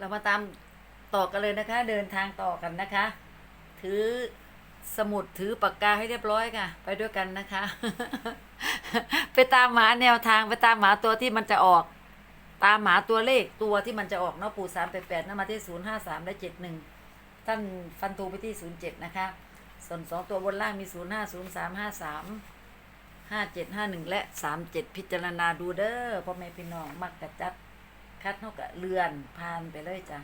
เรามาตามต่อกันเลยนะคะ เดินทางต่อกันนะคะ ถือสมุดถือปากกาให้เรียบร้อยค่ะ ไปด้วยกันนะคะ ไปตามหาแนวทางไปตามหาตัวที่มันจะออก ตามหาตัวเลขตัวที่มันจะออกเนาะปู่สามแปดแปดนะมาที่ศูนย์ห้าสามและเจ็ดหนึ่งท่านฟันธงไปที่ศูนย์เจ็ดนะคะ ส่วนสองตัวบนล่างมีศูนย์ห้าศูนย์สามห้าสามห้าเจ็ดห้าหนึ่งและสามเจ็ดพิจารณาดูเด้อพ่อแม่พี่น้องมักกะจัด คัดเท่ากับเรือนผ่านไปเลยจ้ะ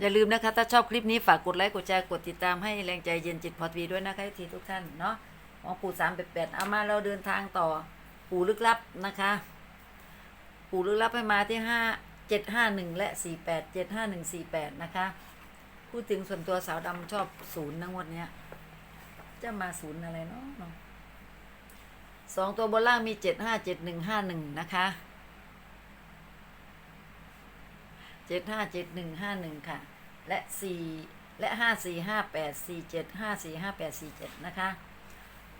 อย่าลืมนะคะ ถ้าชอบคลิปนี้ฝากกดไลค์กดแชร์กดติดตามให้แรงใจเย็นจิตพอทีด้วยนะคะทีทุกท่านเนาะของปู่สามแปดแปดเอามาเราเดินทางต่อ ปู่ลึกลับนะคะ ปู่ลึกลับให้มาที่ห้าเจ็ดห้าหนึ่งและสี่แปดเจ็ดห้าหนึ่งสี่แปดนะคะ พูดถึงส่วนตัวสาวดำชอบศูนย์นะงวดเนี้ย จะมาศูนย์อะไรเนาะสองตัวบนล่างมีเจ็ดห้าเจ็ดหนึ่งห้าหนึ่งนะคะเจ็ดห้าเจ็ดหนึ่งห้าหนึ่งค่ะ และสี่และห้าสี่ห้าแปดสี่เจ็ดห้าสี่ห้าแปดสี่เจ็ดนะคะ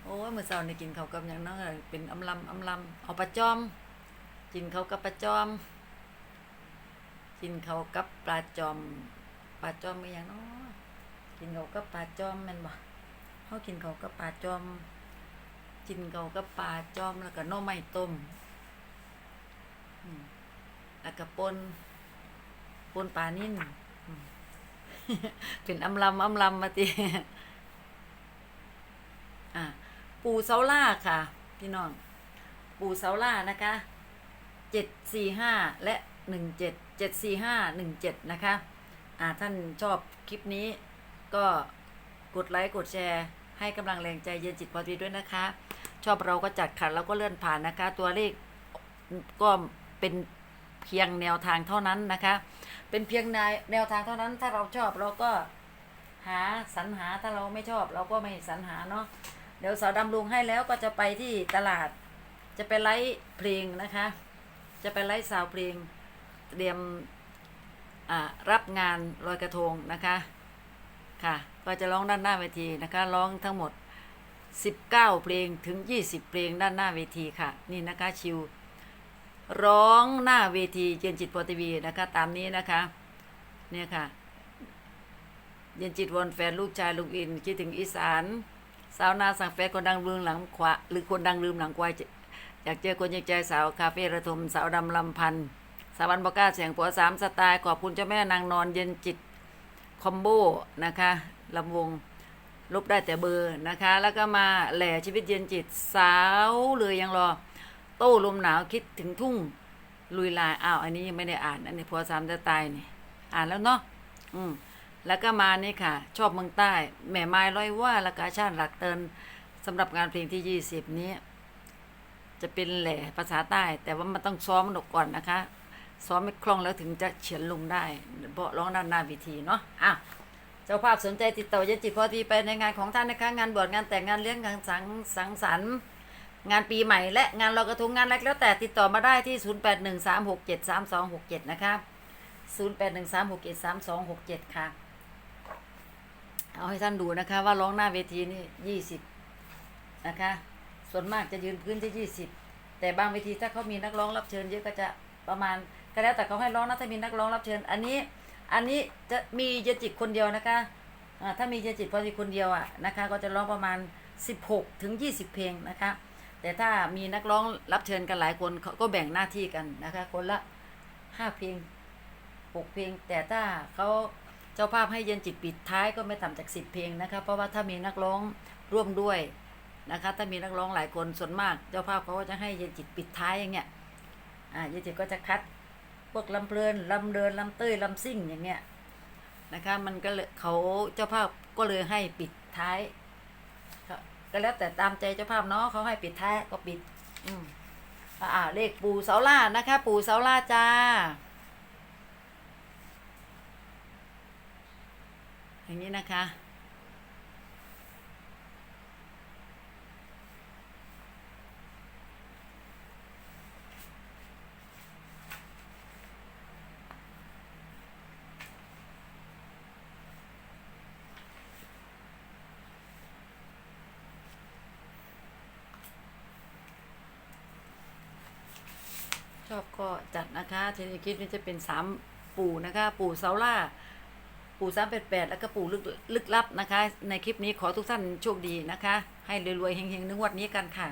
โอ้ยเมื่อเช้านี่กินเขากับอย่างนั้นเลยเป็นอำลำอำลำเอาปลาจอม กินเขากับปลาจอม กินเขากับปลาจอมปลาจอมเป็นอย่างเนาะกินเขากับปลาจอมแมันบ่ เขากินเขากับปลาจอม กินเขากับปลาจอมแล้วก็น่อไม้ต้มแล้วก็ปนปนปลานิ่นเป็นอำลำอำลำมาติอะปูเสาล่าค่ะ พี่น้อง ปูเสาล่านะคะเจ็ดสี่ห้าและหนึ่งเจ็ดเจ็ดสี่ห้าหนึ่งเจ็ดนะคะ อ่าท่านชอบคลิปนี้ก็ กดไลค์กดแชร์ ให้กำลังแรงใจเย็นจิตพอดีด้วยนะคะ ชอบเราก็จัดขัดเราก็เลื่อนผ่านนะคะ ตัวเลขก็เป็นเพียงแนวทางเท่านั้นนะคะ เป็นเพียงแนวแนวทางเท่านั้น ถ้าเราชอบเราก็หาสรรหาถ้าเราไม่ชอบเราก็ไม่สรรหาเนาะเดี๋ยวสาวดำลุงให้แล้วก็จะไปที่ตลาด จะไปไลฟ์เพลงนะคะ จะไปไลฟ์สาวเพลงเตรียมอ่ารับงานลอยกระทงนะคะ ค่ะ ก็จะร้องด้านหน้าเวทีนะคะ ร้องทั้งหมด 19 เพลงถึง 20 เพลงด้านหน้าเวทีค่ะ นี่นะคะชิว ร้องหน้าเวทีเย็นจิตพอทีวีนะคะ ตามนี้นะคะ เนี่ยค่ะ เย็นจิตวอนแฟนลูกชายลุงอิน คิดถึงอีสาน สาวนาสั่งแฟนคนดังลืมหลังขวาหรือคนดังลืมหลังควายอยากเจอคนยังใจสาวคาเฟ่ระทมสาวดำลำพันธ์สาวันบอก้าเสียงผัวสามสไตล์ขอบคุณเจ้าแม่นางนอนเย็นจิต อมโบนะคะลำวงลบได้แต่เบอร์นะคะ แล้วก็มาแหล่ชีวิตเย็นจิตสาวเลยยังรอ โต้ลมหนาวคิดถึงทุ่งลุยลายอ้าวอันนี้ยังไม่ได้อ่าน อันนี้พอสามจะตายนี่อ่านแล้วเนาะอืมแล้วก็มานี่ค่ะ ชอบเมืองใต้ แม่ไม้ร้อยว่าละกาชาติหลักเตินสำหรับงานเพลงที่ยี่สิบนี้ จะเป็นแหล่ภาษาใต้ แต่ว่ามันต้องซ้อมมันก่อนนะคะ ซ้อมไม่คล่องแล้วถึงจะเฉียนลงได้เพราะร้องด้านหน้าวิธีเนาะอะเจ้าภาพสนใจติดต่อเย็นจิตพอทีไปในงานของท่านนะคะ งานบวชงานแต่งงานเลี้ยงงานสังสังสรรค์งานปีใหม่และงานลอยกระทงงานอะไรก็แล้วแต่ติดต่อมาได้ที่ 0813673267 นะคะ 0813673267 ค่ะ เอาให้ท่านดูนะคะว่าร้องหน้าเวทีนี่ 20 นะคะ ส่วนมากจะยืนพื้นที่ 20 แต่บางเวทีถ้าเขามีนักร้องรับเชิญเยอะก็จะ ประมาณก็แล้วแต่เขาให้ร้องนะถ้ามีนักร้องรับเชิญ อันนี้อันนี้จะมีเยนจิตคนเดียวนะคะถ้ามีเยนจิตพอดีคนเดียวอะนะคะ ก็จะร้องประมาณ 16ถึง20 เพลงนะคะ แต่ถ้ามีนักร้องรับเชิญกันหลายคนเขาก็แบ่งหน้าที่กันนะคะ คนละ 5 เพลง 6 เพลง แต่ถ้าเขาเจ้าภาพให้เย็นจิตปิดท้ายก็ไม่ต่ำจาก 10 เพลงนะคะ เพราะว่าถ้ามีนักร้องร่วมด้วยนะคะ ถ้ามีนักร้องหลายคนส่วนมาก เจ้าภาพเขาก็จะให้เย็นจิตปิดท้ายอย่างเงี้ย อ่าย็นจิก็จะคัดพวกลำเพลินลำเดินลำเต้ยลำซิ่งอย่างเงี้ยนะคะ มันก็เลยเขาเจ้าภาพก็เลยให้ปิดท้ายก็ก็แล้วแต่ตามใจเจ้าภาพเนาะเขาให้ปิดท้ายก็ปิด อืมอ่าเลขปู่เสาล่านะคะ ปู่เสาล่าจ้า อย่างนี้นะคะ อบก็จัดนะคะทีนี้คลิปนี้จะเป็นสามปู่นะคะ ปู่เซาล่า ปู่สามแปดแปดแล้วก็ปู่ลึกลึกลับนะคะ ในคลิปนี้ขอทุกท่านโชคดีนะคะ ให้รวยๆเฮงๆในงวดนี้กันค่ะ